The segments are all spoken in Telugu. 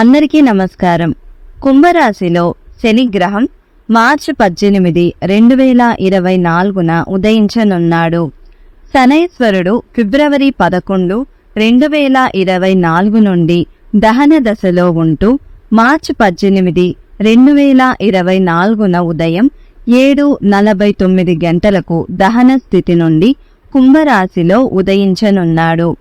అందరికీ నమస్కారం. కుంభరాశిలో శని గ్రహం మార్చి పద్దెనిమిది రెండు వేల ఇరవై నాలుగున ఉదయించనున్నాడు. శనైశ్వరుడు ఫిబ్రవరి పదకొండు రెండు వేల ఇరవై నాలుగు నుండి దహన దశలో ఉంటూ మార్చి పద్దెనిమిది రెండు వేల ఇరవై నాలుగున ఉదయం ఏడు నలభై తొమ్మిది గంటలకు దహన స్థితి నుండి కుంభరాశిలో ఉదయించనున్నాడు.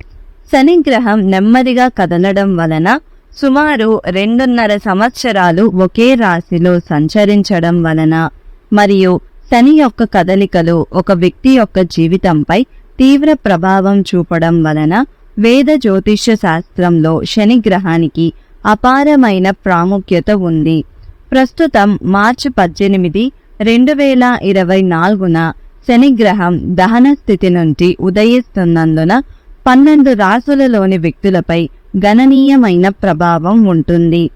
శనిగ్రహం నెమ్మదిగా కదలడం వలన సుమారు రెండున్నర సంవత్సరాలు ఒకే రాశిలో సంచరించడం వలన మరియు శని యొక్క కదలికలు ఒక వ్యక్తి యొక్క జీవితంపై తీవ్ర ప్రభావం చూపడం వలన వేద జ్యోతిష్య శాస్త్రంలో శని గ్రహానికి అపారమైన ప్రాముఖ్యత ఉంది. ప్రస్తుతం మార్చి పద్దెనిమిది రెండు వేల ఇరవై నాలుగున శనిగ్రహం దహన స్థితి నుండి ఉదయిస్తున్నందున పన్నెండు రాసులలోని వ్యక్తులపై గణనీయమైన ప్రభావం ఉంటుంది.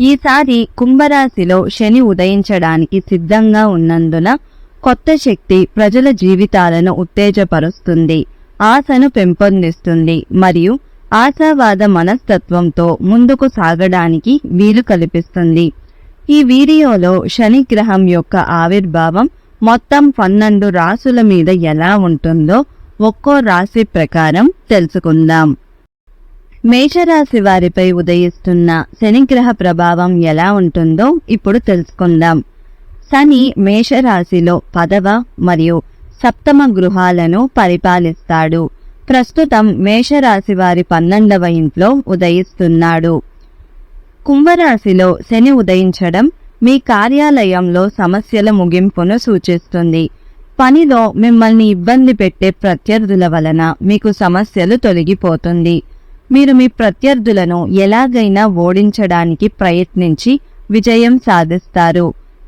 ఈసారి కుంభరాశిలో శని ఉదయించడానికి సిద్ధంగా ఉన్నందున కొత్త శక్తి ప్రజల జీవితాలను ఉత్తేజపరుస్తుంది. ఆశను పెంపొందిస్తుంది. మరియు ఆశావాద మనస్తత్వంతో ముందుకు సాగడానికి వీలు కల్పిస్తుంది. ఈ వీడియోలో శని గ్రహం యొక్క ఆవిర్భావం మొత్తం పన్నెండు రాసుల మీద ఎలా ఉంటుందో ఒక్కో రాశి ప్రకారం తెలుసుకుందాం. మేషరాశి వారిపై ఉదయిస్తున్న శనిగ్రహ ప్రభావం ఎలా ఉంటుందో ఇప్పుడు తెలుసుకుందాం. శని మేషరాశిలో పదవ మరియు సప్తమ గృహాలను పరిపాలిస్తాడు. ప్రస్తుతం మేషరాశి వారి పన్నెండవ ఇంట్లో ఉదయిస్తున్నాడు. కుంభరాశిలో శని ఉదయించడం మీ కార్యాలయంలో సమస్యల ముగింపును సూచిస్తుంది. పనిలో మిమ్మల్ని ఇబ్బంది పెట్టే ప్రత్యర్థుల వలన మీకు సమస్యలు తొలగిపోతుంది. మీరు మీ ప్రత్యర్థులను ఎలాగైనా ఓడించడానికి ప్రయత్నించి విజయం సాధిస్తారు.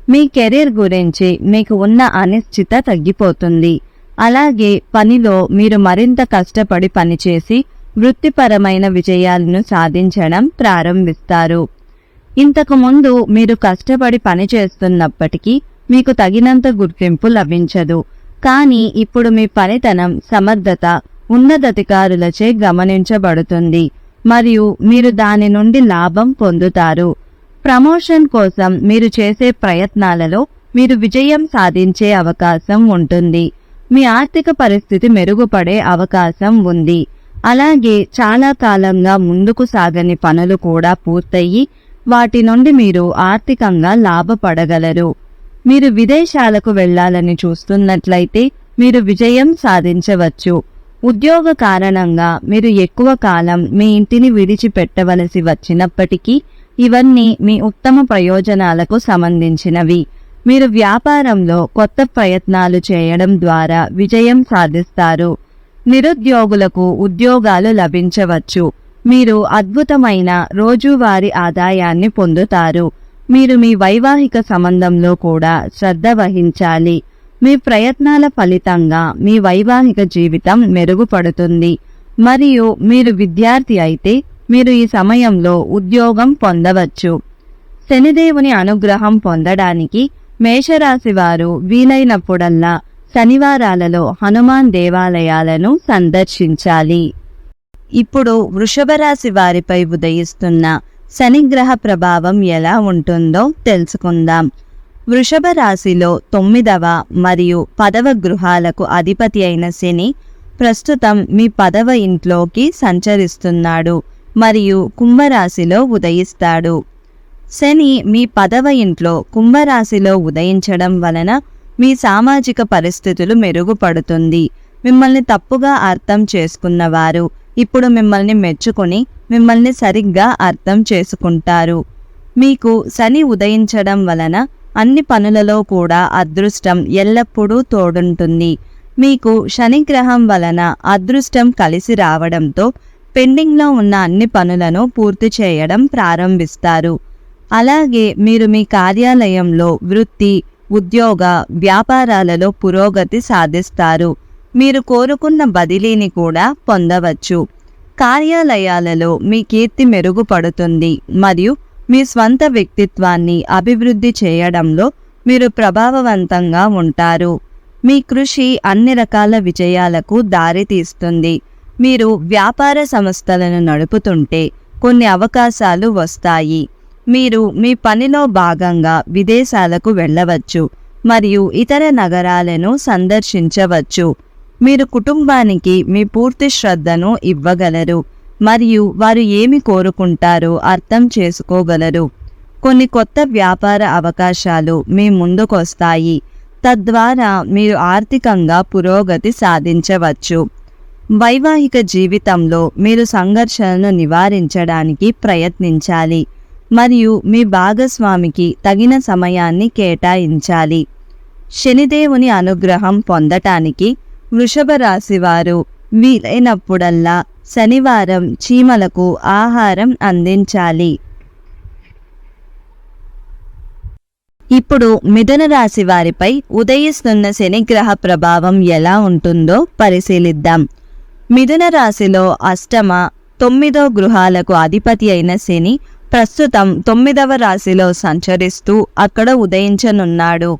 మీ కెరీర్ గురించి మీకు ఉన్న అనిశ్చిత తగ్గిపోతుంది. అలాగే పనిలో మీరు మరింత కష్టపడి పనిచేసి వృత్తిపరమైన విజయాలను సాధించడం ప్రారంభిస్తారు. ఇంతకు ముందు మీరు కష్టపడి పనిచేస్తున్నప్పటికీ మీకు తగినంత గుర్తింపు లభించదు. కానీ ఇప్పుడు మీ పనితనం సమర్థత ఉన్నతాధికారులచే గమనించబడుతుంది. మరియు మీరు దాని నుండి లాభం పొందుతారు. ప్రమోషన్ కోసం మీరు చేసే ప్రయత్నాలలో మీరు విజయం సాధించే అవకాశం ఉంటుంది. మీ ఆర్థిక పరిస్థితి మెరుగుపడే అవకాశం ఉంది. అలాగే చాలా కాలంగా ముందుకు సాగని పనులు కూడా పూర్తయి వాటి నుండి మీరు ఆర్థికంగా లాభపడగలరు. మీరు విదేశాలకు వెళ్ళాలని చూస్తున్నట్లయితే మీరు విజయం సాధించవచ్చు. ఉద్యోగ కారణంగా మీరు ఎక్కువ కాలం మీ ఇంటిని విడిచిపెట్టవలసి వచ్చినప్పటికీ ఇవన్నీ మీ ఉత్తమ ప్రయోజనాలకు సంబంధించినవి. మీరు వ్యాపారంలో కొత్త ప్రయత్నాలు చేయడం ద్వారా విజయం సాధిస్తారు. నిరుద్యోగులకు ఉద్యోగాలు లభించవచ్చు. మీరు అద్భుతమైన రోజువారీ ఆదాయాన్ని పొందుతారు. మీరు మీ వైవాహిక సంబంధంలో కూడా శ్రద్ధ వహించాలి. మీ ప్రయత్నాల ఫలితంగా మీ వైవాహిక జీవితం మెరుగుపడుతుంది. మరియు మీరు విద్యార్థి అయితే మీరు ఈ సమయంలో ఉద్యోగం పొందవచ్చు. శనిదేవుని అనుగ్రహం పొందడానికి మేషరాశి వారు వీలైనప్పుడల్లా శనివారాలలో హనుమాన్ దేవాలయాలను సందర్శించాలి. ఇప్పుడు వృషభ రాశి వారిపై ఉదయిస్తున్న శనిగ్రహ ప్రభావం ఎలా ఉంటుందో తెలుసుకుందాం. వృషభ రాశిలో తొమ్మిదవ మరియు పదవ గృహాలకు అధిపతి అయిన శని ప్రస్తుతం మీ పదవ ఇంట్లోకి సంచరిస్తున్నాడు మరియు కుంభరాశిలో ఉదయిస్తాడు. శని మీ పదవ ఇంట్లో కుంభరాశిలో ఉదయించడం వలన మీ సామాజిక పరిస్థితులు మెరుగుపడుతుంది. మిమ్మల్ని తప్పుగా అర్థం చేసుకున్నవారు ఇప్పుడు మిమ్మల్ని మెచ్చుకొని మిమ్మల్ని సరిగ్గా అర్థం చేసుకుంటారు. మీకు శని ఉదయించడం వలన అన్ని పనులలో కూడా అదృష్టం ఎల్లప్పుడూ తోడుంటుంది. మీకు శనిగ్రహం వలన అదృష్టం కలిసి రావడంతో పెండింగ్లో ఉన్న అన్ని పనులను పూర్తి చేయడం ప్రారంభిస్తారు. అలాగే మీరు మీ కార్యాలయంలో వృత్తి ఉద్యోగ వ్యాపారాలలో పురోగతి సాధిస్తారు. మీరు కోరుకున్న బదిలీని కూడా పొందవచ్చు. కార్యాలయాలలో మీ కీర్తి మెరుగుపడుతుంది మరియు మీ స్వంత వ్యక్తిత్వాన్ని అభివృద్ధి చేయడంలో మీరు ప్రభావవంతంగా ఉంటారు. మీ కృషి అన్ని రకాల విజయాలకు దారితీస్తుంది. మీరు వ్యాపార సంస్థలను నడుపుతుంటే కొన్ని అవకాశాలు వస్తాయి. మీరు మీ పనిలో భాగంగా విదేశాలకు వెళ్ళవచ్చు మరియు ఇతర నగరాలను సందర్శించవచ్చు. మీరు కుటుంబానికి మీ పూర్తి శ్రద్ధను ఇవ్వగలరు. మరియు వారు ఏమి కోరుకుంటారో అర్థం చేసుకోగలరు. కొన్ని కొత్త వ్యాపార అవకాశాలు మీ ముందుకొస్తాయి. తద్వారా మీరు ఆర్థికంగా పురోగతి సాధించవచ్చు. వైవాహిక జీవితంలో మీరు సంఘర్షణను నివారించడానికి ప్రయత్నించాలి. మరియు మీ భాగస్వామికి తగిన సమయాన్ని కేటాయించాలి. శనిదేవుని అనుగ్రహం పొందటానికి వృషభ రాశివారు వీలైనప్పుడల్లా శనివారం చీమలకు ఆహారం అందించాలి. ఇప్పుడు మిథున రాశి వారిపై ఉదయిస్తున్న శనిగ్రహ ప్రభావం ఎలా ఉంటుందో పరిశీలిద్దాం. మిథున రాశిలో అష్టమ తొమ్మిదో గృహాలకు అధిపతి అయిన శని ప్రస్తుతం తొమ్మిదవ రాశిలో సంచరిస్తూ అక్కడ ఉదయించనున్నాడు.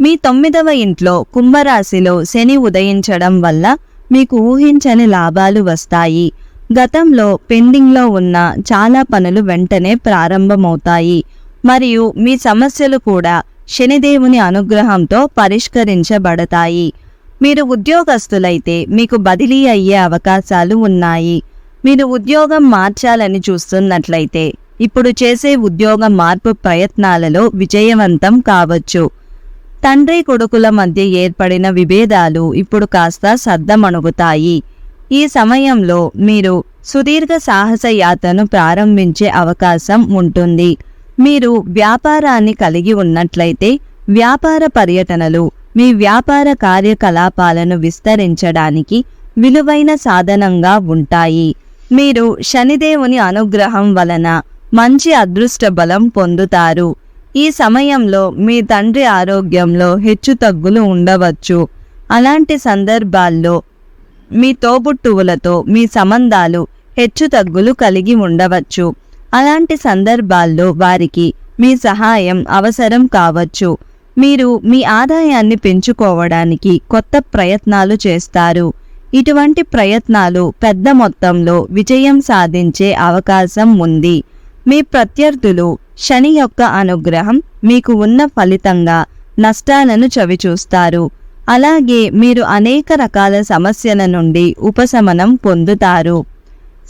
మీ తొమ్మిదవ ఇంట్లో కుంభరాశిలో శని ఉదయించడం వల్ల మీకు ఊహించని లాభాలు వస్తాయి. గతంలో పెండింగ్లో ఉన్న చాలా పనులు వెంటనే ప్రారంభమవుతాయి. మరియు మీ సమస్యలు కూడా శనిదేవుని అనుగ్రహంతో పరిష్కరించబడతాయి. మీరు ఉద్యోగస్తులైతే మీకు బదిలీ అయ్యే అవకాశాలు ఉన్నాయి. మీరు ఉద్యోగం మార్చాలని చూస్తున్నట్లయితే ఇప్పుడు చేసే ఉద్యోగ మార్పు ప్రయత్నాలలో విజయవంతం కావచ్చు. తండ్రి కొడుకుల మధ్య ఏర్పడిన విభేదాలు ఇప్పుడు కాస్త సద్దమణుగుతాయి ఈ సమయంలో మీరు సుదీర్ఘ సాహస యాత్రను ప్రారంభించే అవకాశం ఉంటుంది. మీరు వ్యాపారాన్ని కలిగి ఉన్నట్లయితే వ్యాపార పర్యటనలు మీ వ్యాపార కార్యకలాపాలను విస్తరించడానికి విలువైన సాధనంగా ఉంటాయి. మీరు శనిదేవుని అనుగ్రహం వలన మంచి అదృష్ట బలం పొందుతారు. ఈ సమయంలో మీ తండ్రి ఆరోగ్యంలో హెచ్చుతగ్గులు ఉండవచ్చు. అలాంటి సందర్భాల్లో మీ తోబుట్టువులతో మీ సంబంధాలు హెచ్చుతగ్గులు కలిగి ఉండవచ్చు. అలాంటి సందర్భాల్లో వారికి మీ సహాయం అవసరం కావచ్చు. మీరు మీ ఆదాయాన్ని పెంచుకోవడానికి కొత్త ప్రయత్నాలు చేస్తారు. ఇటువంటి ప్రయత్నాలు పెద్ద మొత్తంలో విజయం సాధించే అవకాశం ఉంది. మీ ప్రత్యర్థులు శని యొక్క అనుగ్రహం మీకు ఉన్న ఫలితంగా నష్టాలను చవిచూస్తారు. అలాగే మీరు అనేక రకాల సమస్యల నుండి ఉపశమనం పొందుతారు.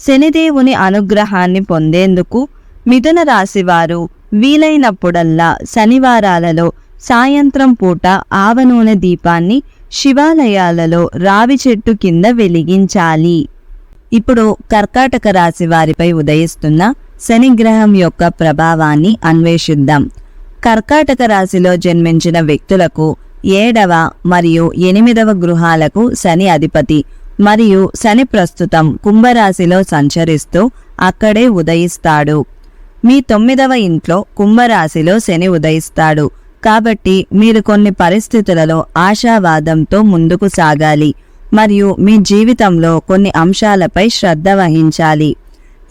శనిదేవుని అనుగ్రహాన్ని పొందేందుకు మిథున రాశివారు వీలైనప్పుడల్లా శనివారాలలో సాయంత్రం పూట ఆవనూనె దీపాన్ని శివాలయాలలో రావి చెట్టు కింద వెలిగించాలి. ఇప్పుడు కర్కాటక రాశి వారిపై ఉదయిస్తున్న శనిగ్రహం యొక్క ప్రభావాన్ని అన్వేషిద్దాం. కర్కాటక రాశిలో జన్మించిన వ్యక్తులకు ఏడవ మరియు ఎనిమిదవ గృహాలకు శని అధిపతి మరియు శని ప్రస్తుతం కుంభరాశిలో సంచరిస్తూ అక్కడే ఉదయిస్తాడు. మీ తొమ్మిదవ ఇంట్లో కుంభరాశిలో శని ఉదయిస్తాడు. కాబట్టి మీరు కొన్ని పరిస్థితులలో ఆశావాదంతో ముందుకు సాగాలి మరియు మీ జీవితంలో కొన్ని అంశాలపై శ్రద్ధ వహించాలి.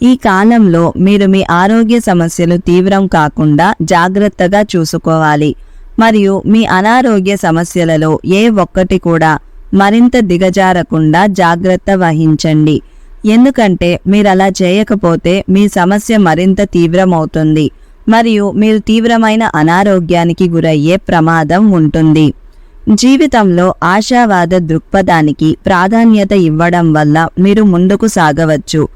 ఈ కాలంలో మీరు మీ ఆరోగ్య సమస్యలు తీవ్రం కాకుండా జాగ్రత్తగా చూసుకోవాలి. మరియు మీ అనారోగ్య సమస్యలలో ఏ ఒక్కటి కూడా మరింత దిగజారకుండా జాగ్రత్త వహించండి. ఎందుకంటే మీరు అలా చేయకపోతే మీ సమస్య మరింత తీవ్రమవుతుంది. మరియు మీరు తీవ్రమైన అనారోగ్యానికి గురయ్యే ప్రమాదం ఉంటుంది. జీవితంలో ఆశావాద దృక్పథానికి ప్రాధాన్యత ఇవ్వడం వల్ల మీరు ముందుకు సాగవచ్చు.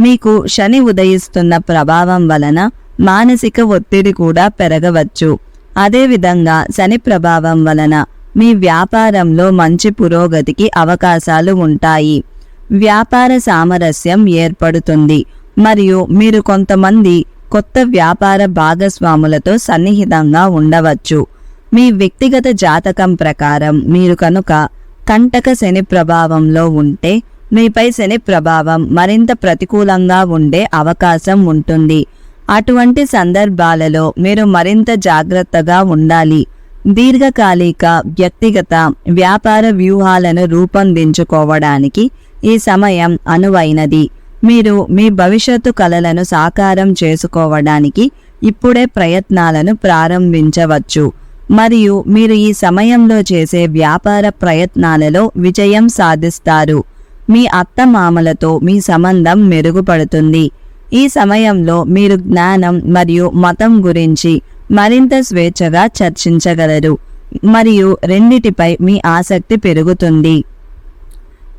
మీకు శని ఉదయిస్తున్న ప్రభావం వలన మానసిక ఒత్తిడి కూడా పెరగవచ్చు. అదేవిధంగా శని ప్రభావం వలన మీ వ్యాపారంలో మంచి పురోగతికి అవకాశాలు ఉంటాయి. వ్యాపార సామరస్యం ఏర్పడుతుంది. మరియు మీరు కొంతమంది కొత్త వ్యాపార భాగస్వాములతో సన్నిహితంగా ఉండవచ్చు. మీ వ్యక్తిగత జాతకం ప్రకారం మీరు కనుక కంటక శని ప్రభావంలో ఉంటే మీపై శని ప్రభావం. మరింత ప్రతికూలంగా ఉండే అవకాశం ఉంటుంది. అటువంటి సందర్భాలలో మీరు మరింత జాగ్రత్తగా ఉండాలి. దీర్ఘకాలిక వ్యక్తిగత వ్యాపార వ్యూహాలను రూపొందించుకోవడానికి ఈ సమయం అనువైనది. మీరు మీ భవిష్యత్తు కలలను సాకారం చేసుకోవడానికి ఇప్పుడే ప్రయత్నాలను ప్రారంభించవచ్చు. మరియు మీరు ఈ సమయంలో చేసే వ్యాపార ప్రయత్నాలలో విజయం సాధిస్తారు. మీ అత్తమామలతో మీ సంబంధం మెరుగుపడుతుంది. ఈ సమయంలో మీరు జ్ఞానం మరియు మతం గురించి మరింత స్వేచ్ఛగా చర్చించగలరు. మరియు రెండిటిపై మీ ఆసక్తి పెరుగుతుంది.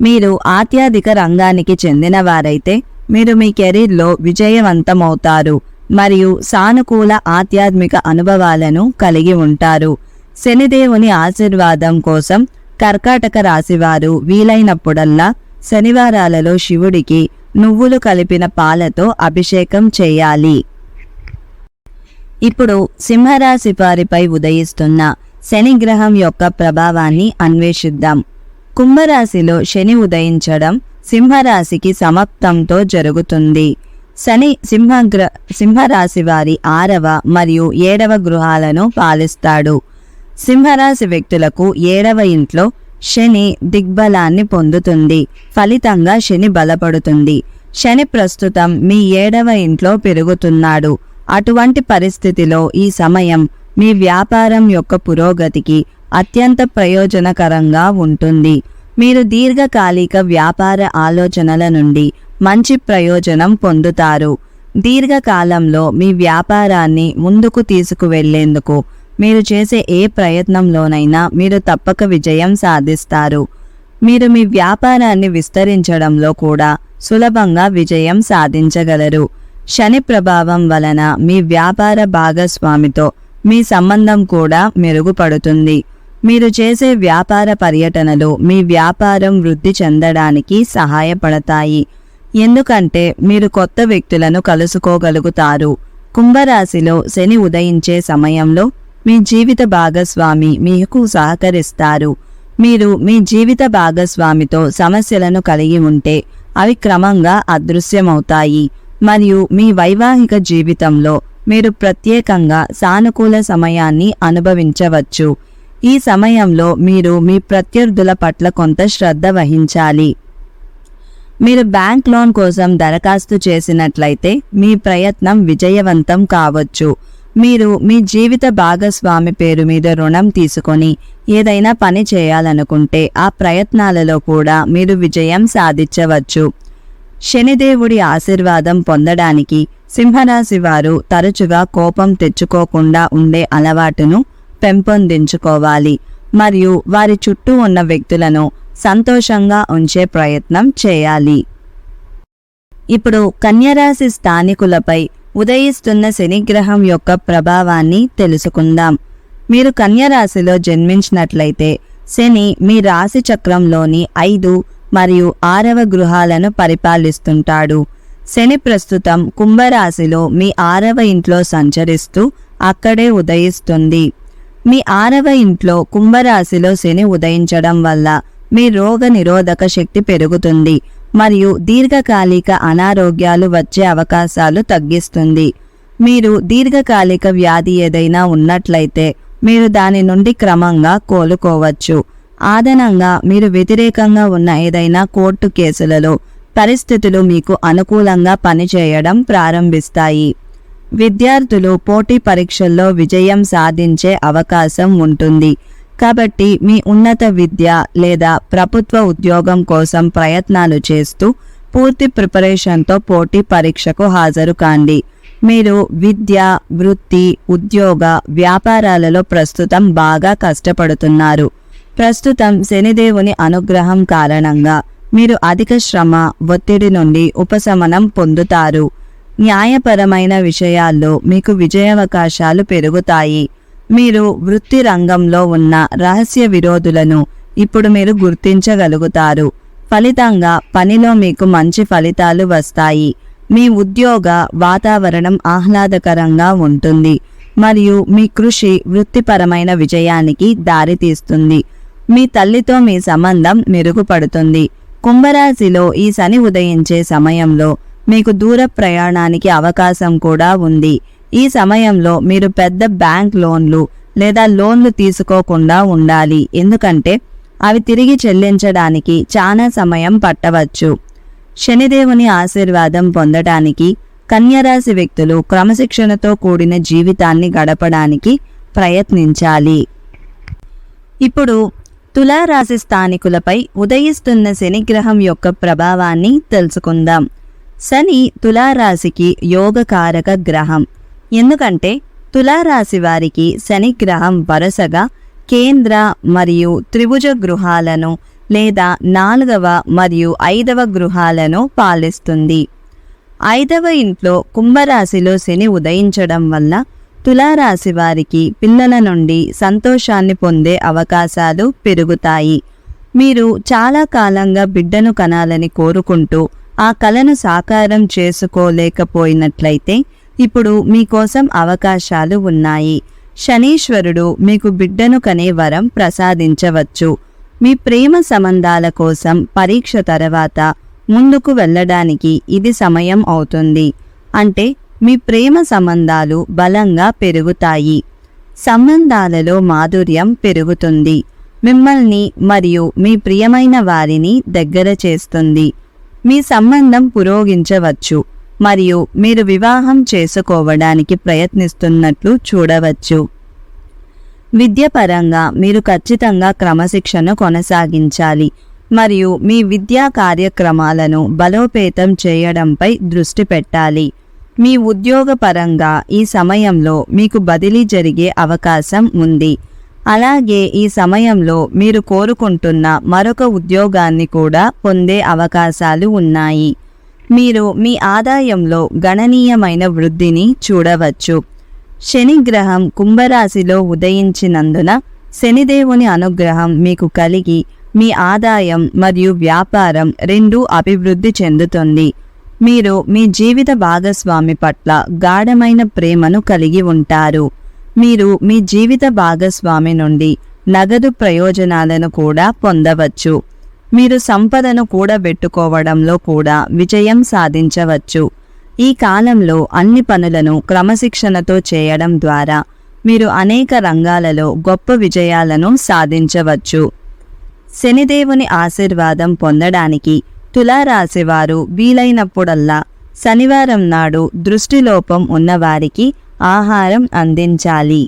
మీరు ఆధ్యాత్మిక రంగానికి చెందిన వారైతే మీరు మీ కెరీర్లో విజయవంతమవుతారు మరియు సానుకూల ఆధ్యాత్మిక అనుభవాలను కలిగి ఉంటారు. శనిదేవుని ఆశీర్వాదం కోసం కర్కాటక రాశివారు వీలైనప్పుడల్లా శనివారాలలో శివుడికి నువ్వులు కలిపిన పాలతో అభిషేకం చేయాలి. ఇప్పుడు సింహరాశి వారిపై ఉదయిస్తున్న శని గ్రహం యొక్క ప్రభావాన్ని అన్వేషిద్దాం. కుంభరాశిలో శని ఉదయించడం సింహరాశికి సమాప్తంతో జరుగుతుంది. శని సింహగ్ర సింహరాశి వారి ఆరవ మరియు ఏడవ గృహాలను పాలిస్తాడు. సింహరాశి వ్యక్తులకు ఏడవ ఇంట్లో శని దిగ్బలాన్ని పొందుతుంది. ఫలితంగా శని బలపడుతుంది. శని ప్రస్తుతం మీ ఏడవ ఇంట్లో పెరుగుతున్నాడు. అటువంటి పరిస్థితిలో ఈ సమయం మీ వ్యాపారం యొక్క పురోగతికి అత్యంత ప్రయోజనకరంగా ఉంటుంది. మీరు దీర్ఘకాలిక వ్యాపార ఆలోచనల నుండి మంచి ప్రయోజనం పొందుతారు. దీర్ఘకాలంలో మీ వ్యాపారాన్ని ముందుకు తీసుకువెళ్ళేందుకు మీరు చేసే ఏ ప్రయత్నంలోనైనా మీరు తప్పక విజయం సాధిస్తారు. మీరు మీ వ్యాపారాన్ని విస్తరించడంలో కూడా సులభంగా విజయం సాధించగలరు. శని ప్రభావం వలన మీ వ్యాపార భాగస్వామితో మీ సంబంధం కూడా మెరుగుపడుతుంది. మీరు చేసే వ్యాపార పర్యటనలు మీ వ్యాపారం వృద్ధి చెందడానికి సహాయపడతాయి. ఎందుకంటే మీరు కొత్త వ్యక్తులను కలుసుకోగలుగుతారు. కుంభరాశిలో శని ఉదయించే సమయంలో మీ జీవిత భాగస్వామి మీకు సహకరిస్తారు. మీరు మీ జీవిత భాగస్వామితో సమస్యలను కలిగి ఉంటే అవి క్రమంగా అదృశ్యమవుతాయి. మరియు మీ వైవాహిక జీవితంలో మీరు ప్రత్యేకంగా సానుకూల సమయాన్ని అనుభవించవచ్చు. ఈ సమయంలో మీరు మీ ప్రత్యర్థుల పట్ల కొంత శ్రద్ధ వహించాలి. మీరు బ్యాంక్ లోన్ కోసం దరఖాస్తు చేసినట్లయితే మీ ప్రయత్నం విజయవంతం కావచ్చు. మీరు మీ జీవిత భాగస్వామి పేరు మీద రుణం తీసుకొని ఏదైనా పని చేయాలనుకుంటే ఆ ప్రయత్నాలలో కూడా మీరు విజయం సాధించవచ్చు. శనిదేవుడి ఆశీర్వాదం పొందడానికి సింహరాశి వారు తరచుగా కోపం తెచ్చుకోకుండా ఉండే అలవాటును పెంపొందించుకోవాలి. మరియు వారి చుట్టూ ఉన్న వ్యక్తులను సంతోషంగా ఉంచే ప్రయత్నం చేయాలి. ఇప్పుడు కన్యరాశి స్థానికులపై ఉదయిస్తున్న శనిగ్రహం యొక్క ప్రభావాన్ని తెలుసుకుందాం. మీరు కన్యరాశిలో జన్మించినట్లయితే శని మీ రాశి చక్రంలోని ఐదు మరియు ఆరవ గృహాలను పరిపాలిస్తుంటాడు. శని ప్రస్తుతం కుంభరాశిలో మీ ఆరవ ఇంట్లో సంచరిస్తూ అక్కడే ఉదయిస్తుంది. మీ ఆరవ ఇంట్లో కుంభరాశిలో శని ఉదయించడం వల్ల మీ రోగ నిరోధక శక్తి పెరుగుతుంది. మరియు దీర్ఘకాలిక అనారోగ్యాలు వచ్చే అవకాశాలు తగ్గిస్తుంది. మీరు దీర్ఘకాలిక వ్యాధి ఏదైనా ఉన్నట్లయితే మీరు దాని నుండి క్రమంగా కోలుకోవచ్చు. ఆదనంగా మీరు వ్యతిరేకంగా ఉన్న ఏదైనా కోర్టు కేసులలో పరిస్థితులు మీకు అనుకూలంగా పనిచేయడం ప్రారంభిస్తాయి. విద్యార్థులు పోటీ పరీక్షల్లో విజయం సాధించే అవకాశం ఉంటుంది. కాబట్టి మీ ఉన్నత విద్య లేదా ప్రభుత్వ ఉద్యోగం కోసం ప్రయత్నాలు చేస్తూ పూర్తి ప్రిపరేషన్తో పోటీ పరీక్షకు హాజరు కాండి. మీరు విద్య వృత్తి ఉద్యోగ వ్యాపారాలలో ప్రస్తుతం బాగా కష్టపడుతున్నారు. ప్రస్తుతం శనిదేవుని అనుగ్రహం కారణంగా మీరు అధిక శ్రమ ఒత్తిడి నుండి ఉపశమనం పొందుతారు. న్యాయపరమైన విషయాల్లో మీకు విజయావకాశాలు పెరుగుతాయి. మీరు వృత్తి రంగంలో ఉన్న రహస్య విరోధులను ఇప్పుడు మీరు గుర్తించగలుగుతారు. ఫలితంగా పనిలో మీకు మంచి ఫలితాలు వస్తాయి. మీ ఉద్యోగ వాతావరణం ఆహ్లాదకరంగా ఉంటుంది. మరియు మీ కృషి వృత్తిపరమైన విజయానికి దారితీస్తుంది. మీ తల్లితో మీ సంబంధం మెరుగుపడుతుంది. కుంభరాశిలో ఈ శని ఉదయించే సమయంలో మీకు దూర ప్రయాణానికి అవకాశం కూడా ఉంది. ఈ సమయంలో మీరు పెద్ద బ్యాంక్ లోన్లు లేదా లోన్లు తీసుకోకుండా ఉండాలి. ఎందుకంటే అవి తిరిగి చెల్లించడానికి చాలా సమయం పట్టవచ్చు. శనిదేవుని ఆశీర్వాదం పొందడానికి కన్యరాశి వ్యక్తులు క్రమశిక్షణతో కూడిన జీవితాన్ని గడపడానికి ప్రయత్నించాలి. ఇప్పుడు తులారాశి స్థానికులపై ఉదయిస్తున్న శనిగ్రహం యొక్క ప్రభావాన్ని తెలుసుకుందాం. శని తులారాశికి యోగకారక గ్రహం. ఎందుకంటే తులారాశి వారికి శనిగ్రహం వరుసగా కేంద్ర మరియు త్రిభుజ గృహాలను లేదా నాలుగవ మరియు ఐదవ గృహాలను పాలిస్తుంది. ఐదవ ఇంట్లో కుంభరాశిలో శని ఉదయించడం వల్ల తులారాశి వారికి పిల్లల నుండి సంతోషాన్ని పొందే అవకాశాలు పెరుగుతాయి. మీరు చాలా కాలంగా బిడ్డను కనాలని కోరుకుంటూ ఆ కలను సాకారం చేసుకోలేకపోయినట్లయితే ఇప్పుడు మీకోసం అవకాశాలు ఉన్నాయి. శనీశ్వరుడు మీకు బిడ్డను కనే వరం ప్రసాదించవచ్చు. మీ ప్రేమ సంబంధాల కోసం పరీక్ష తర్వాత ముందుకు వెళ్ళడానికి ఇది సమయం అవుతుంది. అంటే మీ ప్రేమ సంబంధాలు బలంగా పెరుగుతాయి. సంబంధాలలో మాధుర్యం పెరుగుతుంది. మిమ్మల్ని మరియు మీ ప్రియమైన వారిని దగ్గర చేస్తుంది. మీ సంబంధం పురోగించవచ్చు. మరియు మీరు వివాహం చేసుకోవడానికి ప్రయత్నిస్తున్నట్లు చూడవచ్చు. విద్యపరంగా మీరు ఖచ్చితంగా క్రమశిక్షణ కొనసాగించాలి మరియు మీ విద్యా కార్యక్రమాలను బలోపేతం చేయడంపై దృష్టి పెట్టాలి. మీ ఉద్యోగపరంగా ఈ సమయంలో మీకు బదిలీ జరిగే అవకాశం ఉంది. అలాగే ఈ సమయంలో మీరు కోరుకుంటున్న మరొక ఉద్యోగాన్ని కూడా పొందే అవకాశాలు ఉన్నాయి. మీరు మీ ఆదాయంలో గణనీయమైన వృద్ధిని చూడవచ్చు. శనిగ్రహం కుంభరాశిలో ఉదయించినందున శనిదేవుని అనుగ్రహం మీకు కలిగి మీ ఆదాయం మరియు వ్యాపారం రెండూ అభివృద్ధి చెందుతుంది. మీరు మీ జీవిత భాగస్వామి పట్ల గాఢమైన ప్రేమను కలిగి ఉంటారు. మీరు మీ జీవిత భాగస్వామి నుండి నగదు ప్రయోజనాలను కూడా పొందవచ్చు. మీరు సంపదను కూడబెట్టుకోవడంలో కూడా విజయం సాధించవచ్చు. ఈ కాలంలో అన్ని పనులను క్రమశిక్షణతో చేయడం ద్వారా మీరు అనేక రంగాలలో గొప్ప విజయాలను సాధించవచ్చు. శనిదేవుని ఆశీర్వాదం పొందడానికి తులారాశివారు వీలైనప్పుడల్లా శనివారం నాడు దృష్టిలోపం ఉన్నవారికి ఆహారం అందించాలి.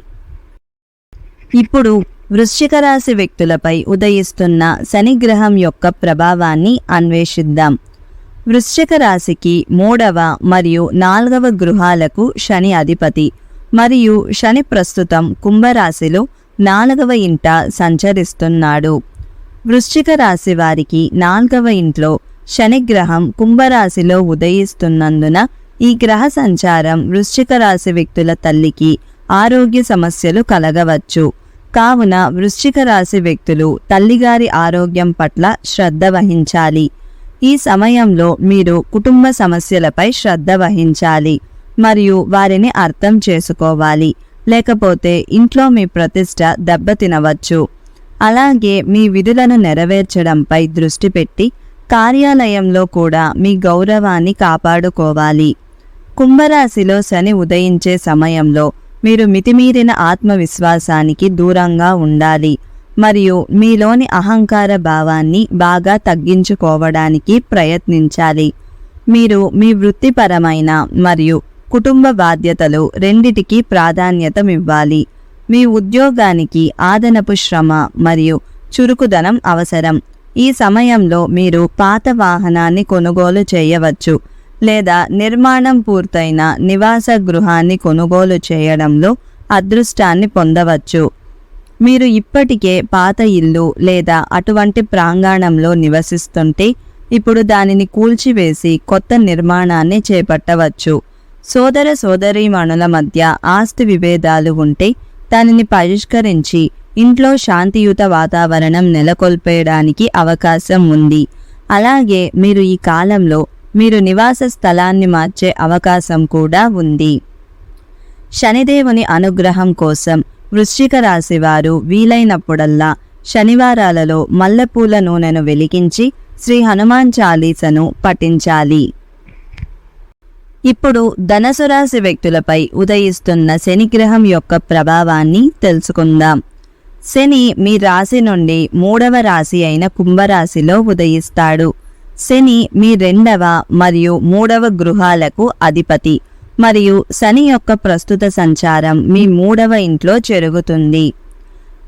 ఇప్పుడు వృశ్చిక రాశి వ్యక్తులపై ఉదయిస్తున్న శనిగ్రహం యొక్క ప్రభావాన్ని అన్వేషిద్దాం. వృశ్చిక రాశికి మూడవ మరియు నాలుగవ గృహాలకు శని అధిపతి మరియు శని ప్రస్తుతం కుంభరాశిలో నాలుగవ ఇంట సంచరిస్తున్నాడు. వృశ్చిక రాశి వారికి నాలుగవ ఇంట్లో శనిగ్రహం కుంభరాశిలో ఉదయిస్తున్నందున ఈ గ్రహ సంచారం వృశ్చిక రాశి వ్యక్తుల తల్లికి ఆరోగ్య సమస్యలు కలగవచ్చు. కావున వృశ్చిక రాశి వ్యక్తులు తల్లిగారి ఆరోగ్యం పట్ల శ్రద్ధ వహించాలి. ఈ సమయంలో మీరు కుటుంబ సమస్యలపై శ్రద్ధ వహించాలి మరియు వారిని అర్థం చేసుకోవాలి. లేకపోతే ఇంట్లో మీ ప్రతిష్ట దెబ్బతినవచ్చు. అలాగే మీ విధులను నెరవేర్చడంపై దృష్టి పెట్టి కార్యాలయంలో కూడా మీ గౌరవాన్ని కాపాడుకోవాలి. కుంభరాశిలో శని ఉదయించే సమయంలో మీరు మితిమీరిన ఆత్మవిశ్వాసానికి దూరంగా ఉండాలి. మరియు మీలోని అహంకార భావాన్ని బాగా తగ్గించుకోవడానికి ప్రయత్నించాలి. మీరు మీ వృత్తిపరమైన మరియు కుటుంబ బాధ్యతలు రెండిటికి ప్రాధాన్యతమివ్వాలి మీ ఉద్యోగానికి ఆదనపు శ్రమ మరియు చురుకుదనం అవసరం. ఈ సమయంలో మీరు పాత వాహనాన్ని కొనుగోలు చేయవచ్చు. లేదా నిర్మాణం పూర్తయిన నివాస గృహాన్ని కొనుగోలు చేయడంలో అదృష్టాన్ని పొందవచ్చు. మీరు ఇప్పటికే పాత ఇల్లు లేదా అటువంటి ప్రాంగణంలో నివసిస్తుంటే ఇప్పుడు దానిని కూల్చివేసి కొత్త నిర్మాణాన్ని చేపట్టవచ్చు. సోదర సోదరీమణుల మధ్య ఆస్తి విభేదాలు ఉంటే దానిని పరిష్కరించి ఇంట్లో శాంతియుత వాతావరణం నెలకొల్పేయడానికి అవకాశం ఉంది. అలాగే మీరు ఈ కాలంలో మీరు నివాస స్థలాన్ని మార్చే అవకాశం కూడా ఉంది. శనిదేవుని అనుగ్రహం కోసం వృశ్చిక రాశి వారు వీలైనప్పుడల్లా శనివారాలలో మల్లెపూల నూనెను వెలిగించి శ్రీ హనుమాన్ చాలీసను పఠించాలి. ఇప్పుడు ధనసు రాశి వ్యక్తులపై ఉదయిస్తున్న శనిగ్రహం యొక్క ప్రభావాన్ని తెలుసుకుందాం. శని మీ రాశి నుండి మూడవ రాశి అయిన కుంభరాశిలో ఉదయిస్తాడు. శని మీ రెండవ మరియు మూడవ గృహాలకు అధిపతి. మరియు శని యొక్క ప్రస్తుత సంచారం మీ మూడవ ఇంట్లో జరుగుతుంది.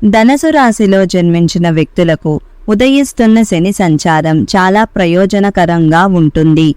ధనసు రాశిలో జన్మించిన వ్యక్తులకు ఉదయిస్తున్న శని సంచారం చాలా ప్రయోజనకరంగా ఉంటుంది.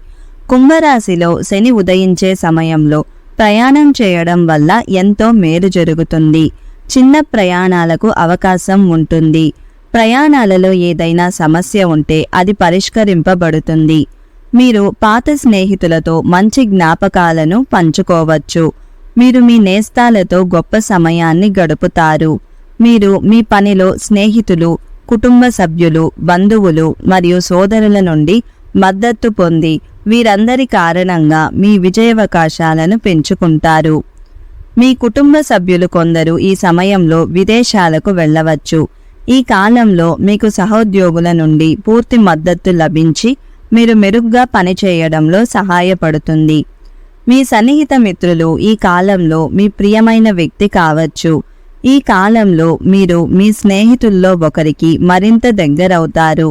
కుంభరాశిలో శని ఉదయించే సమయంలో ప్రయాణం చేయడం వల్ల ఎంతో మేలు జరుగుతుంది. చిన్న ప్రయాణాలకు అవకాశం ఉంటుంది. ప్రయాణాలలో ఏదైనా సమస్య ఉంటే అది పరిష్కరింపబడుతుంది. మీరు పాత స్నేహితులతో మంచి జ్ఞాపకాలను పంచుకోవచ్చు. మీరు మీ నేస్తాలతో గొప్ప సమయాన్ని గడుపుతారు. మీరు మీ పనిలో స్నేహితులు కుటుంబ సభ్యులు బంధువులు మరియు సోదరుల నుండి మద్దతు పొంది వీరందరి కారణంగా మీ విజయావకాశాలను పెంచుకుంటారు. మీ కుటుంబ సభ్యులు కొందరు ఈ సమయంలో విదేశాలకు వెళ్ళవచ్చు. ఈ కాలంలో మీకు సహోద్యోగుల నుండి పూర్తి మద్దతు లభించి మీరు మెరుగ్గా పనిచేయడంలో సహాయపడుతుంది. మీ సన్నిహిత మిత్రులు ఈ కాలంలో మీ ప్రియమైన వ్యక్తి కావచ్చు. ఈ కాలంలో మీరు మీ స్నేహితుల్లో ఒకరికి మరింత దగ్గరవుతారు.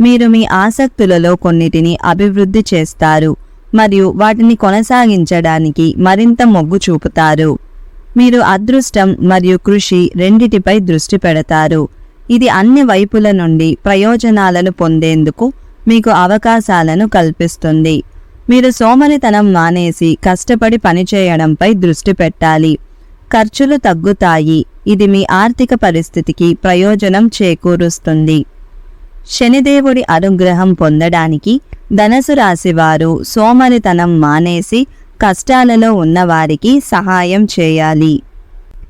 మీరు మీ ఆసక్తులలో కొన్నిటిని అభివృద్ధి చేస్తారు మరియు వాటిని కొనసాగించడానికి మరింత మొగ్గు చూపుతారు. మీరు అదృష్టం మరియు కృషి రెండిటిపై దృష్టి పెడతారు. ఇది అన్ని వైపుల నుండి ప్రయోజనాలను పొందేందుకు మీకు అవకాశాలను కల్పిస్తుంది. మీరు సోమరితనం మానేసి కష్టపడి పనిచేయడంపై దృష్టి పెట్టాలి. ఖర్చులు తగ్గుతాయి. ఇది మీ ఆర్థిక పరిస్థితికి ప్రయోజనం చేకూరుస్తుంది. శనిదేవుడి అనుగ్రహం పొందడానికి ధనసు రాశివారు సోమరితనం మానేసి కష్టాలలో ఉన్నవారికి సహాయం చేయాలి.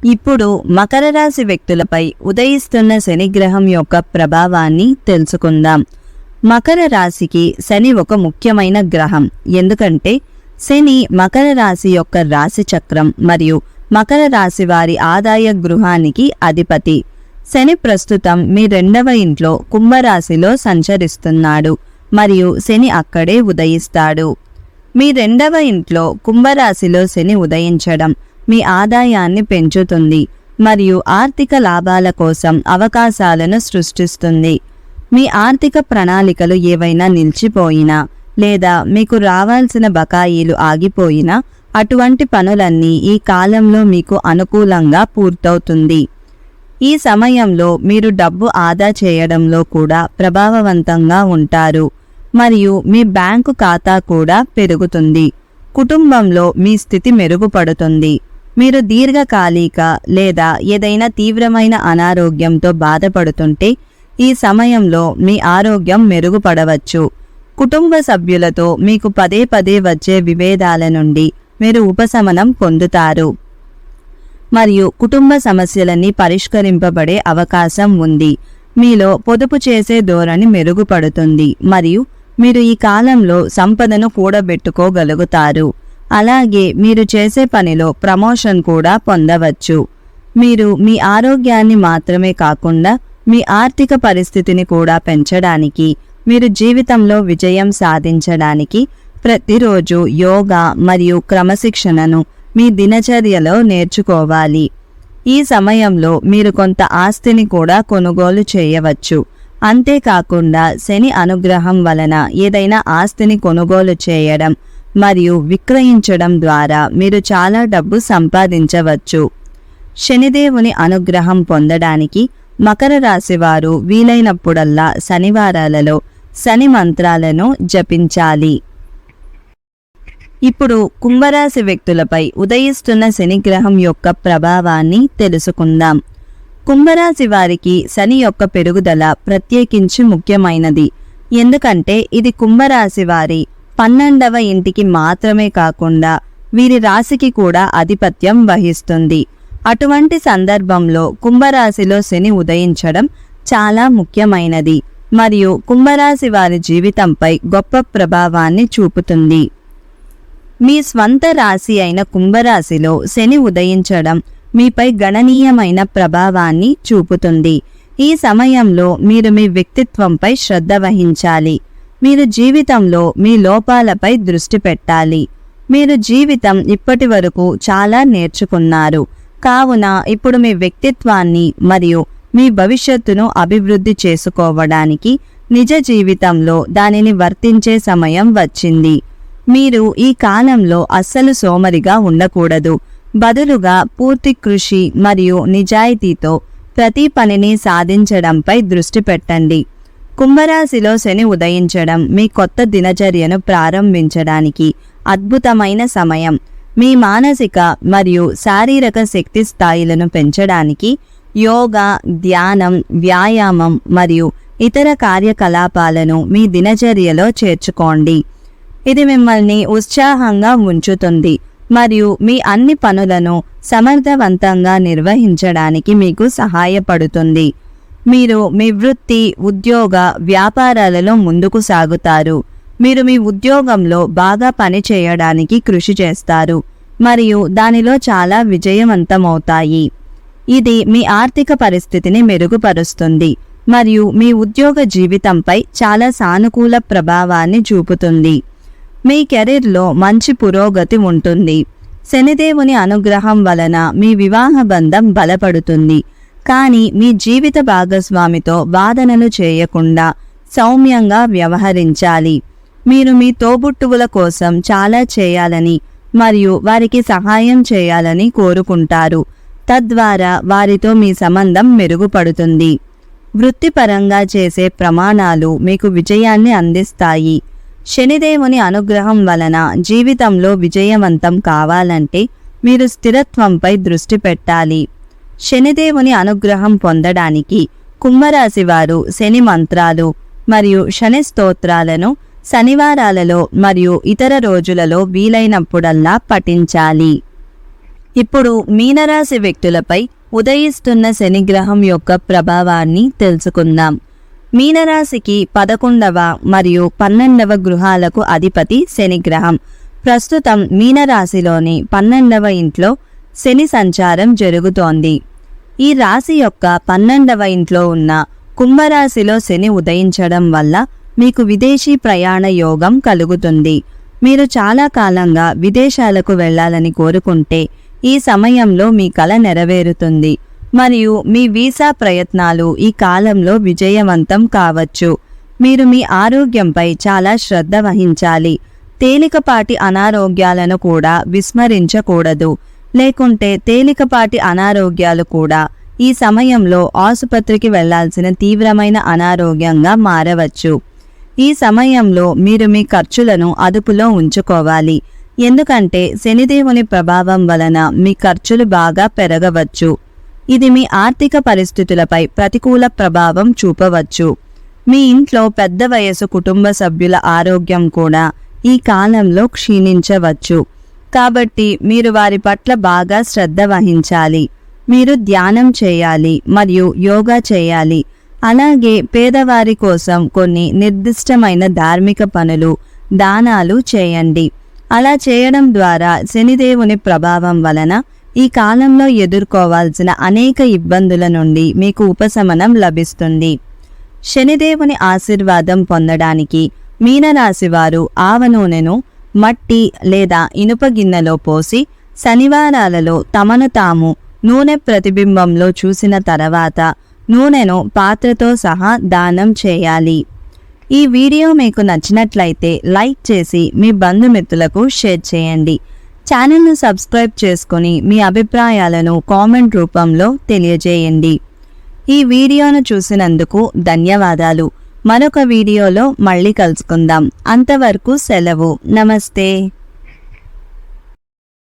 ఇప్పుడు మకర రాశి వ్యక్తులపై ఉదయిస్తున్న శనిగ్రహం యొక్క ప్రభావాన్ని తెలుసుకుందాం. మకర రాశికి శని ఒక ముఖ్యమైన గ్రహం. ఎందుకంటే శని మకర రాశి యొక్క రాశి చక్రం మరియు మకర రాశి వారి ఆదాయ గృహానికి అధిపతి. శని ప్రస్తుతం మీ రెండవ ఇంట్లో కుంభరాశిలో సంచరిస్తున్నాడు మరియు శని అక్కడే ఉదయిస్తాడు. మీ రెండవ ఇంట్లో కుంభరాశిలో శని ఉదయించడం మీ ఆదాయాన్ని పెంచుతుంది మరియు ఆర్థిక లాభాల కోసం అవకాశాలను సృష్టిస్తుంది. మీ ఆర్థిక ప్రణాళికలు ఏవైనా నిలిచిపోయినా లేదా మీకు రావాల్సిన బకాయిలు ఆగిపోయినా అటువంటి పనులన్నీ ఈ కాలంలో మీకు అనుకూలంగా పూర్తవుతుంది. ఈ సమయంలో మీరు డబ్బు ఆదా చేయడంలో కూడా ప్రభావవంతంగా ఉంటారు. మరియు మీ బ్యాంకు ఖాతా కూడా పెరుగుతుంది. కుటుంబంలో మీ స్థితి మెరుగుపడుతుంది. మీరు దీర్ఘకాలిక లేదా ఏదైనా తీవ్రమైన అనారోగ్యంతో బాధపడుతుంటే ఈ సమయంలో మీ ఆరోగ్యం మెరుగుపడవచ్చు. కుటుంబ సభ్యులతో మీకు పదే పదే వచ్చే విభేదాల నుండి మీరు ఉపశమనం పొందుతారు. మరియు కుటుంబ సమస్యలన్నీ పరిష్కరింపబడే అవకాశం ఉంది. మీలో పొదుపు చేసే ధోరణి మెరుగుపడుతుంది. మరియు మీరు ఈ కాలంలో సంపదను కూడబెట్టుకోగలుగుతారు. అలాగే మీరు చేసే పనిలో ప్రమోషన్ కూడా పొందవచ్చు. మీరు మీ ఆరోగ్యాన్ని మాత్రమే కాకుండా మీ ఆర్థిక పరిస్థితిని కూడా పెంచడానికి మీరు జీవితంలో విజయం సాధించడానికి ప్రతిరోజు యోగా మరియు క్రమశిక్షణను మీ దినచర్యలో నేర్చుకోవాలి. ఈ సమయంలో మీరు కొంత ఆస్తిని కూడా కొనుగోలు చేయవచ్చు. అంతేకాకుండా శని అనుగ్రహం వలన ఏదైనా ఆస్తిని కొనుగోలు చేయడం మరియు విక్రయించడం ద్వారా మీరు చాలా డబ్బు సంపాదించవచ్చు. శనిదేవుని అనుగ్రహం పొందడానికి మకర రాశి వారు వీలైనప్పుడల్లా శనివారాలలో శని మంత్రాలను జపించాలి. ఇప్పుడు కుంభరాశి వ్యక్తులపై ఉదయిస్తున్న శనిగ్రహం యొక్క ప్రభావాన్ని తెలుసుకుందాం. కుంభరాశి వారికి శని యొక్క పెరుగుదల ప్రత్యేకించి ముఖ్యమైనది. ఎందుకంటే ఇది కుంభరాశి వారి పన్నెండవ ఇంటికి మాత్రమే కాకుండా వీరి రాశికి కూడా ఆధిపత్యం వహిస్తుంది. అటువంటి సందర్భంలో కుంభరాశిలో శని ఉదయించడం చాలా ముఖ్యమైనది. మరియు కుంభరాశి వారి జీవితంపై గొప్ప ప్రభావాన్ని చూపుతుంది. మీ స్వంత రాశి అయిన కుంభరాశిలో శని ఉదయించడం మీపై గణనీయమైన ప్రభావాన్ని చూపుతుంది. ఈ సమయంలో మీరు మీ వ్యక్తిత్వంపై శ్రద్ధ వహించాలి. మీరు జీవితంలో మీ లోపాలపై దృష్టి పెట్టాలి. మీరు జీవితం ఇప్పటి వరకు చాలా నేర్చుకున్నారు. కావున ఇప్పుడు మీ వ్యక్తిత్వాన్ని మరియు మీ భవిష్యత్తును అభివృద్ధి చేసుకోవడానికి నిజ జీవితంలో దానిని వర్తించే సమయం వచ్చింది. మీరు ఈ కాలంలో అస్సలు సోమరిగా ఉండకూడదు. బదులుగా పూర్తి కృషి మరియు నిజాయితీతో ప్రతి పనిని సాధించడంపై దృష్టి పెట్టండి. కుంభరాశిలో శని ఉదయించడం మీ కొత్త దినచర్యను ప్రారంభించడానికి అద్భుతమైన సమయం. మీ మానసిక మరియు శారీరక శక్తి స్థాయిలను పెంచడానికి యోగా ధ్యానం వ్యాయామం మరియు ఇతర కార్యకలాపాలను మీ దినచర్యలో చేర్చుకోండి. ఇది మిమ్మల్ని ఉత్సాహంగా ఉంచుతుంది మరియు మీ అన్ని పనులను సమర్థవంతంగా నిర్వహించడానికి మీకు సహాయపడుతుంది. మీరు మీ వృత్తి ఉద్యోగ వ్యాపారాలలో ముందుకు సాగుతారు. మీరు మీ ఉద్యోగంలో బాగా పని చేయడానికి కృషి చేస్తారు. మరియు దానిలో చాలా విజయవంతమవుతాయి. ఇది మీ ఆర్థిక పరిస్థితిని మెరుగుపరుస్తుంది. మరియు మీ ఉద్యోగ జీవితంపై చాలా సానుకూల ప్రభావాన్ని చూపుతుంది. మీ కెరీర్లో మంచి పురోగతి ఉంటుంది. శనిదేవుని అనుగ్రహం వలన మీ వివాహ బంధం బలపడుతుంది. కానీ మీ జీవిత భాగస్వామితో వాదనలు చేయకుండా సౌమ్యంగా వ్యవహరించాలి. మీరు మీ తోబుట్టువుల కోసం చాలా చేయాలని మరియు వారికి సహాయం చేయాలని కోరుకుంటారు. తద్వారా వారితో మీ సంబంధం మెరుగుపడుతుంది. వృత్తిపరంగా చేసే ప్రమాణాలు మీకు విజయాన్ని అందిస్తాయి. శనిదేవుని అనుగ్రహం వలన జీవితంలో విజయవంతం కావాలంటే మీరు స్థిరత్వంపై దృష్టి పెట్టాలి. శనిదేవుని అనుగ్రహం పొందడానికి కుంభరాశి వారు శని మంత్రాలు మరియు శని స్తోత్రాలను శనివారాలలో మరియు ఇతర రోజులలో వీలైనప్పుడల్లా పఠించాలి. ఇప్పుడు మీనరాశి వ్యక్తులపై ఉదయిస్తున్న శనిగ్రహం యొక్క ప్రభావాన్ని తెలుసుకుందాం. మీనరాశికి పదకొండవ మరియు పన్నెండవ గృహాలకు అధిపతి శనిగ్రహం. ప్రస్తుతం మీనరాశిలోని పన్నెండవ ఇంట్లో శని సంచారం జరుగుతోంది. ఈ రాశి యొక్క పన్నెండవ ఇంట్లో ఉన్న కుంభరాశిలో శని ఉదయించడం వల్ల మీకు విదేశీ ప్రయాణ యోగం కలుగుతుంది. మీరు చాలా కాలంగా విదేశాలకు వెళ్ళాలని కోరుకుంటే ఈ సమయంలో మీ కల నెరవేరుతుంది. మరియు మీ వీసా ప్రయత్నాలు ఈ కాలంలో విజయవంతం కావచ్చు. మీరు మీ ఆరోగ్యంపై చాలా శ్రద్ధ వహించాలి. తేలికపాటి అనారోగ్యాలను కూడా విస్మరించకూడదు. లేకుంటే తేలికపాటి అనారోగ్యాలు కూడా. ఈ సమయంలో ఆసుపత్రికి వెళ్ళాల్సిన తీవ్రమైన అనారోగ్యంగా మారవచ్చు. ఈ సమయంలో మీరు మీ ఖర్చులను అదుపులో ఉంచుకోవాలి. ఎందుకంటే శనిదేవుని ప్రభావం వలన మీ ఖర్చులు బాగా పెరగవచ్చు. ఇది మీ ఆర్థిక పరిస్థితులపై ప్రతికూల ప్రభావం చూపవచ్చు. మీ ఇంట్లో పెద్ద వయసు కుటుంబ సభ్యుల ఆరోగ్యం కూడా ఈ కాలంలో క్షీణించవచ్చు. కాబట్టి మీరు వారి పట్ల బాగా శ్రద్ధ వహించాలి. మీరు ధ్యానం చేయాలి మరియు యోగా చేయాలి. అలాగే పేదవారి కోసం కొన్ని నిర్దిష్టమైన ధార్మిక పనులు దానాలు చేయండి. అలా చేయడం ద్వారా శనిదేవుని ప్రభావం వలన ఈ కాలంలో ఎదుర్కోవాల్సిన అనేక ఇబ్బందుల నుండి మీకు ఉపశమనం లభిస్తుంది. శనిదేవుని ఆశీర్వాదం పొందడానికి మీనరాశి వారు ఆవ నూనెను మట్టి లేదా ఇనుప గిన్నెలో పోసి శనివారాలలో తమను తాము నూనె ప్రతిబింబంలో చూసిన తర్వాత నూనెను పాత్రతో సహా దానం చేయాలి. ఈ వీడియో మీకు నచ్చినట్లయితే లైక్ చేసి మీ బంధుమిత్రులకు షేర్ చేయండి. ఛానల్ను సబ్స్క్రైబ్ చేసుకుని మీ అభిప్రాయాలను కామెంట్ రూపంలో తెలియజేయండి. ఈ వీడియోను చూసినందుకు ధన్యవాదాలు. మరొక వీడియోలో మళ్ళీ కలుసుకుందాం. అంతవరకు సెలవు. నమస్తే.